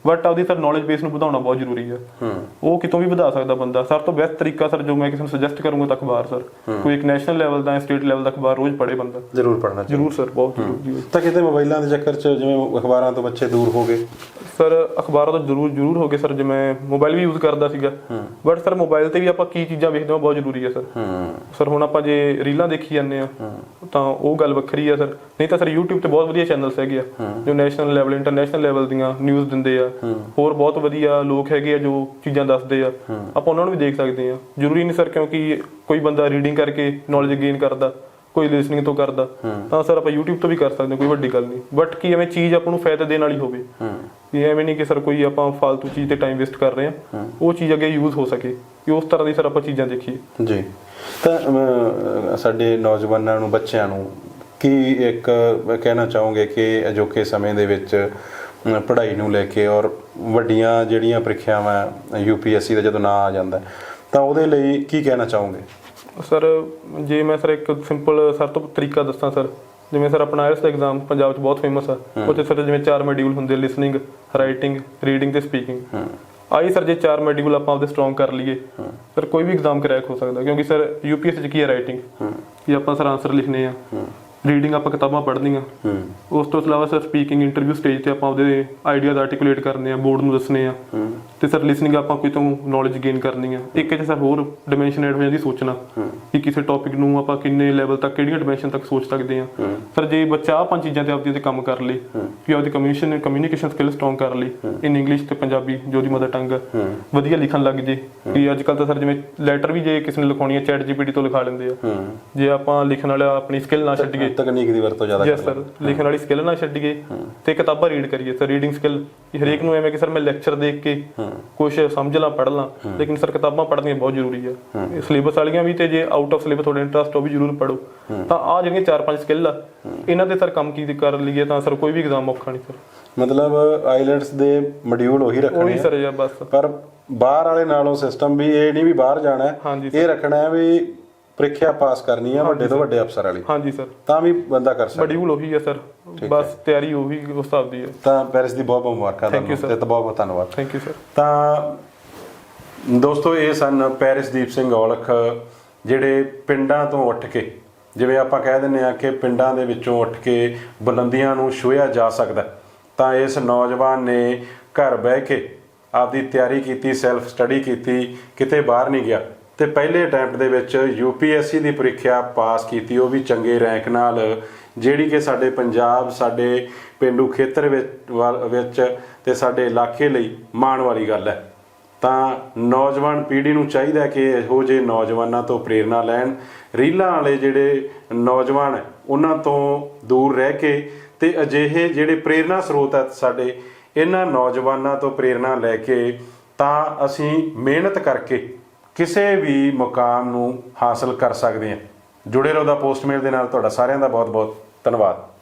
ਬਟ ਆਪਦੀ ਸਰ ਨੌਲੇਜ ਬੇਸ ਨੂੰ ਵਧਾਉਣਾ ਬਹੁਤ ਜ਼ਰੂਰੀ ਆ। ਉਹ ਕਿਤੋਂ ਵੀ ਵਧਾ ਸਕਦਾ ਬੰਦਾ। ਸਭ ਤੋਂ ਬੈਸਟ ਤਰੀਕਾ ਸਰ ਜੋ ਮੈਂ ਕਿਸੇ ਨੂੰ ਸੁਜੈਸਟ ਕਰੂੰਗਾ ਤਾਂ ਅਖਬਾਰ ਸਰ ਕੋਈ ਇੱਕ ਨੈਸ਼ਨਲ ਲੈਵਲ ਦਾ ਸਟੇਟ ਲੈਵਲ ਦਾ ਅਖਬਾਰ ਰੋਜ਼ ਪੜ੍ਹੇ ਬੰਦਾ। ਜ਼ਰੂਰ ਪੜ੍ਹਨਾ ਚਾਹੀਦਾ। ਜ਼ਰੂਰ ਸਰ ਬਹੁਤ ਜ਼ਰੂਰੀ ਹੈ। ਤਾਂ ਕਿਤੇ ਮੋਬਾਈਲਾਂ ਦੇ ਚੱਕਰ 'ਚ ਜਿਵੇਂ ਅਖਬਾਰਾਂ ਤੋਂ ਬੱਚੇ ਦੂਰ ਹੋ ਗਏ। ਸਰ ਅਖਬਾਰਾਂ ਤੋਂ ਜ਼ਰੂਰ ਜ਼ਰੂਰ ਹੋ ਗਏ ਸਰ ਜਿਵੇਂ ਮੋਬਾਈਲ ਵੀ ਯੂਜ਼ ਕਰਦਾ ਸੀਗਾ। ਬਟ ਸਰ ਮੋਬਾਈਲ ਤੇ ਵੀ ਆਪਾਂ ਕੀ ਚੀਜ਼ਾਂ ਵੇਖਦੇ ਹਾਂ ਬਹੁਤ ਜ਼ਰੂਰੀ ਹੈ ਸਰ ਹੂੰ। ਸਰ ਹੁਣ ਆਪਾਂ ਜੇ ਰੀਲਾਂ ਦੇਖੀ ਜਾਂਦੇ ਆ ਤਾਂ ਉਹ ਗੱਲ ਵੱਖਰੀ ਆ ਸਰ ਨਹੀਂ ਤਾਂ ਸਰ YouTube ਤੇ ਬਹੁਤ ਵਧੀਆ ਚੈਨਲਸ ਹੈਗੇ ਆ ਜੋ ਨੈਸ਼ਨਲ ਲੈਵਲ ਇੰਟਰਨੈਸ਼ਨਲ ਲੈਵਲ ਦੀਆਂ ਨਿਊਜ਼ ਦਿੰਦੇ ਆ। ਹੋਰ ਬਹੁਤ ਵਧੀਆ ਲੋਕ ਹੈਗੇ ਆ ਜੋ ਚੀਜ਼ਾਂ ਦੱਸਦੇ ਆ। ਆਪਾਂ ਉਹਨਾਂ ਨੂੰ ਵੀ ਦੇਖ ਸਕਦੇ ਆ। ਜ਼ਰੂਰੀ ਨਹੀਂ ਸਰ ਕਿਉਂਕਿ ਕੋਈ ਬੰਦਾ ਰੀਡਿੰਗ ਕਰਕੇ ਨੌਲੇਜ ਗੇਨ ਕਰਦਾ ਕੋਈ ਲਿਸਨਿੰਗ ਤੋਂ ਕਰਦਾ ਤਾਂ ਸਰ ਆਪਾਂ YouTube ਤੋਂ ਵੀ ਕਰ ਸਕਦੇ ਕੋਈ ਵੱਡੀ ਗੱਲ ਨਹੀਂ। ਬਟ ਕੀ ਐਵੇਂ ਚੀਜ਼ ਆਪਾਂ ਨੂੰ ਫਾਇਦਾ ਦੇਣ ਵਾਲੀ ਹੋਵੇ? ਇਹ ਐਵੇਂ ਨਹੀਂ ਕਿ ਸਰ ਕੋਈ ਆਪਾਂ ਫालतू ਚੀਜ਼ ਤੇ ਟਾਈਮ ਵੇਸਟ ਕਰ ਰਹੇ ਆ ਉਹ ਚੀਜ਼ ਅੱਗੇ ਯੂਜ਼ ਹੋ ਸਕੇ। ਕਿ ਉਸ ਤਰ੍ਹਾਂ ਦੀ ਸਰ ਆਪਾਂ ਚੀਜ਼ਾਂ ਦੇਖੀਏ। ਜੀ। ਤਾਂ ਸਾਡੇ ਨੌਜਵਾਨਾਂ ਨੂੰ ਬੱਚਿਆਂ ਨੂੰ ਕੀ ਇੱਕ ਕਹਿਣਾ ਚਾਹੋਗੇ ਕਿ ਅਜੋਕੇ ਸਮੇਂ ਦੇ ਵਿੱਚ ਪੜ੍ਹਾਈ ਨੂੰ ਲੈ ਕੇ ਔਰ ਵੱਡੀਆਂ ਜਿਹੜੀਆਂ ਪ੍ਰੀਖਿਆਵਾਂ ਯੂਪੀਐਸਸੀ ਦਾ ਜਦੋਂ ਨਾਂ ਆ ਜਾਂਦਾ ਤਾਂ ਉਹਦੇ ਲਈ ਕੀ ਕਹਿਣਾ ਚਾਹੋਗੇ? ਸਰ ਜੇ ਮੈਂ ਸਰ ਇੱਕ ਸਿੰਪਲ ਸਰ ਤੋਂ ਤਰੀਕਾ ਦੱਸਾਂ ਸਰ ਜਿਵੇਂ ਸਰ ਆਪਣਾ ਆਇਲਸ ਦਾ ਐਗਜ਼ਾਮ ਪੰਜਾਬ 'ਚ ਬਹੁਤ ਫੇਮਸ ਆ 'ਚ ਸਰ ਜਿਵੇਂ ਚਾਰ ਮੋਡਿਊਲ ਹੁੰਦੇ ਲਿਸਨਿੰਗ ਰਾਈਟਿੰਗ ਰੀਡਿੰਗ ਤੇ ਸਪੀਕਿੰਗ ਆਈ ਸਰ ਜੇ ਚਾਰ ਮੋਡਿਊਲ ਆਪਾਂ ਆਪਦੇ ਸਟਰੋਂਗ ਕਰ ਲਈਏ ਸਰ ਕੋਈ ਵੀ ਐਗਜ਼ਾਮ ਕਰੈਕ ਹੋ ਸਕਦਾ ਕਿਉਂਕਿ ਸਰ ਯੂਪੀਐਸਸੀ 'ਚ ਕੀ ਹੈ। ਰਾਈਟਿੰਗ ਕਿ ਆਪਾਂ ਸਰ ਆਨਸਰ ਲਿਖਨੇ ਆ। ਰੀਡਿੰਗ ਆਪਾਂ ਕਿਤਾਬਾਂ ਪੜ੍ਹਨੀਆਂ। ਉਸ ਤੋਂ ਇਲਾਵਾ ਸਰ ਸਪੀਕਿੰਗ ਇੰਟਰਵਿਊ ਸਟੇਜ ਤੇ ਆਪਾਂ ਆਪਦੇ ਆਈਡੀਆਜ਼ ਆਰਟੀਕੂਲੇਟ ਕਰਨੇ ਆ ਬੋਰਡ ਨੂੰ ਦੱਸਣੇ ਆ। ਤੇ ਸਰ ਲਿਸਨਿੰਗ ਆਪਾਂ ਕੋਈ ਤੋਂ ਨੌਲੇਜ ਗੇਨ ਕਰਨੀ ਆ। ਇੱਕ ਚ ਸਰ ਹੋਰ ਡਾਈਮੈਂਸ਼ਨ ਐਡ ਹੋ ਜਾਂਦੀ ਸੋਚਣਾ ਕਿ ਕਿਸੇ ਟੌਪਿਕ ਨੂੰ ਆਪਾਂ ਕਿੰਨੇ ਲੈਵਲ ਤੱਕ ਕਿਹੜੀਆਂ ਡਾਈਮੈਂਸ਼ਨ ਤੱਕ ਸੋਚ ਸਕਦੇ ਆ। ਸਰ ਜੇ ਬੱਚਾ ਆਹ ਪੰਜ ਚੀਜ਼ਾਂ ਤੇ ਆਪਦੀ ਤੇ ਕੰਮ ਕਰ ਲੇ ਕਿ ਆਪਦੀ ਕਮਿਊਨੀਕੇਸ਼ਨ ਕਮਿਊਨੀਕੇਸ਼ਨ ਸਕਿੱਲ ਸਟਰੋਂਗ ਕਰ ਲੇ ਇਨ ਇੰਗਲਿਸ਼ ਤੇ ਪੰਜਾਬੀ ਜੋ ਦੀ ਮਦਰ ਟੰਗ ਆ ਵਧੀਆ ਲਿਖਣ ਲੱਗ ਜੇ। ਕਿ ਅੱਜ ਕੱਲ ਤਾਂ ਸਰ ਜਿਵੇਂ ਲੈਟਰ ਵੀ ਜੇ ਕਿਸੇ ਨੇ ਲਿਖਾਉਣੀ ਹੈ ਚੈਟ ਜੀਪੀਟੀ ਤੋਂ ਲਿਖਾ ਲੈਂਦੇ ਆ। ਜੇ ਆਪਾਂ ਲਿਖਣ ਵਾਲਾ ਆਪਣੀ ਸਕਿੱਲ ਨਾ ਛੱਡੀਏ। ਤਕਨੀਕ ਦੀ ਵਰਤੋਂ ਜ਼ਿਆਦਾ ਯੈਸ ਸਰ ਲਿਖਣ ਵਾਲੀ ਸਕਿੱਲ ਨਾ ਛੱਡੀਏ ਤੇ ਕਿਤਾਬਾਂ ਰੀਡ ਕਰੀਏ। ਸਰ ਰੀਡਿੰਗ ਸਕਿੱਲ ਹਰੇਕ ਨੂੰ ਐਵੇਂ ਕਿ ਸਰ ਮੈਂ ਲੈਕਚਰ ਦੇਖ ਕੇ ਕੁਝ ਸਮਝ ਲਾਂ ਪੜ੍ਹ ਲਾਂ ਲੇਕਿਨ ਸਰ ਕਿਤਾਬਾਂ ਪੜ੍ਹਨੀਆਂ ਬਹੁਤ ਜ਼ਰੂਰੀ ਆ। ਇਹ ਸਿਲੇਬਸ ਵਾਲੀਆਂ ਵੀ ਤੇ ਜੇ ਆਊਟ ਆਫ ਸਿਲੇਬਸ ਤੁਹਾਡਾ ਇੰਟਰਸਟ ਉਹ ਵੀ ਜ਼ਰੂਰ ਪੜੋ ਤਾਂ ਆ ਜਿਹੜੀਆਂ ਚਾਰ ਪੰਜ ਸਕਿੱਲ ਆ ਇਹਨਾਂ ਤੇ ਸਰ ਕੰਮ ਕੀ ਕਰ ਲਈਏ? ਤਾਂ ਸਰ ਕੋਈ ਵੀ ਐਗਜ਼ਾਮ ਔਖਾ ਨਹੀਂ ਸਰ। ਮਤਲਬ ਆਈਲੈਂਡਸ ਦੇ ਮੋਡਿਊਲ ਉਹੀ ਰੱਖਣੇ ਉਹੀ ਸਰ ਜਾਂ ਬਸ। ਪਰ ਬਾਹਰ ਵਾਲੇ ਨਾਲੋਂ ਸਿਸਟਮ ਵੀ ਇਹ ਨਹੀਂ ਵੀ ਬਾਹਰ ਜਾਣਾ ਇਹ ਰੱਖਣਾ ਹੈ ਵੀ ਪ੍ਰੀਖਿਆ ਪਾਸ ਕਰਨੀ ਹੈ ਵੱਡੇ ਤੋਂ ਵੱਡੇ ਅਫਸਰ ਵਾਲੀ ਹਾਂਜੀ ਸਰ। ਤਾਂ ਵੀ ਬੰਦਾ ਕਰ ਸਕਦਾ। ਮੋਡਿਊਲ ਉਹੀ ਆ ਸਰ। ਬਸ ਤਿਆਰੀ ਉਹੀ ਉਸ ਹਿਸਾਬ ਦੀ ਹੈ ਤਾਂ ਪੈਰਿਸ ਦੀ ਬਹੁਤ ਬਹੁਤ ਮੁਬਾਰਕਾਂ ਤੁਹਾਨੂੰ। ਤੇ ਬਹੁਤ ਬਹੁਤ ਧੰਨਵਾਦ। ਥੈਂਕ ਯੂ ਸਰ ਤਾਂ ਦੋਸਤੋ ਇਹ ਸਨ ਪੈਰਿਸਦੀਪ ਸਿੰਘ ਔਲਖ ਜਿਹੜੇ ਪਿੰਡਾਂ ਤੋਂ ਉੱਠ ਕੇ ਜਿਵੇਂ ਆਪਾਂ ਕਹਿ ਦਿੰਦੇ ਆ ਕਿ ਪਿੰਡਾਂ ਦੇ ਵਿੱਚੋਂ ਉੱਠ ਕੇ ਬੁਲੰਦੀਆਂ ਨੂੰ ਛੂਹਿਆ ਜਾ ਸਕਦਾ। ਹੈ। ਤਾਂ ਇਸ ਨੌਜਵਾਨ ਨੇ ਘਰ ਬਹਿ ਕੇ ਆਪਦੀ ਤਿਆਰੀ ਕੀਤੀ ਸੈਲਫ ਸਟੱਡੀ ਕੀਤੀ ਕਿਤੇ ਬਾਹਰ ਨਹੀਂ ਗਿਆ। ਤੇ ਪਹਿਲੇ ਅਟੈਂਪਟ ਦੇ ਵਿੱਚ ਯੂਪੀਐਸਸੀ ਦੀ ਪ੍ਰੀਖਿਆ ਪਾਸ ਕੀਤੀ, ਉਹ ਵੀ ਚੰਗੇ ਰੈਂਕ ਨਾਲ, ਜਿਹੜੀ ਕਿ ਸਾਡੇ ਪੰਜਾਬ, ਸਾਡੇ ਪਿੰਡੂ ਖੇਤਰ ਵਿੱਚ, ਵੱਲ- ਵਿੱਚ ਤੇ ਸਾਡੇ ਇਲਾਕੇ ਲਈ ਮਾਣ ਵਾਲੀ ਗੱਲ ਹੈ। ਤਾਂ ਨੌਜਵਾਨ ਪੀੜ੍ਹੀ ਨੂੰ ਚਾਹੀਦਾ ਹੈ ਕਿ ਇਹੋ ਜਿਹੇ ਨੌਜਵਾਨਾਂ ਤੋਂ ਪ੍ਰੇਰਣਾ ਲੈਣ। ਰੀਲਾਂ ਵਾਲੇ ਜਿਹੜੇ ਨੌਜਵਾਨ ਉਹਨਾਂ ਤੋਂ ਦੂਰ ਰਹਿ ਕੇ ਤੇ ਅਜਿਹੇ ਜਿਹੜੇ ਪ੍ਰੇਰਣਾ ਸਰੋਤ ਹੈ ਸਾਡੇ, ਇਹਨਾਂ ਨੌਜਵਾਨਾਂ ਤੋਂ ਪ੍ਰੇਰਣਾ ਲੈ ਕੇ ਤਾਂ ਅਸੀਂ ਮਿਹਨਤ ਕਰਕੇ ਕਿਸੇ ਵੀ ਮੁਕਾਮ ਨੂੰ ਹਾਸਲ ਕਰ ਸਕਦੇ ਹਾਂ। ਜੁੜੇ ਰਹੋ ਦਾ ਪੋਸਟਮੇਲ ਦੇ ਨਾਲ ਤੁਹਾਡਾ ਸਾਰਿਆਂ ਦਾ ਬਹੁਤ ਬਹੁਤ ਧੰਨਵਾਦ।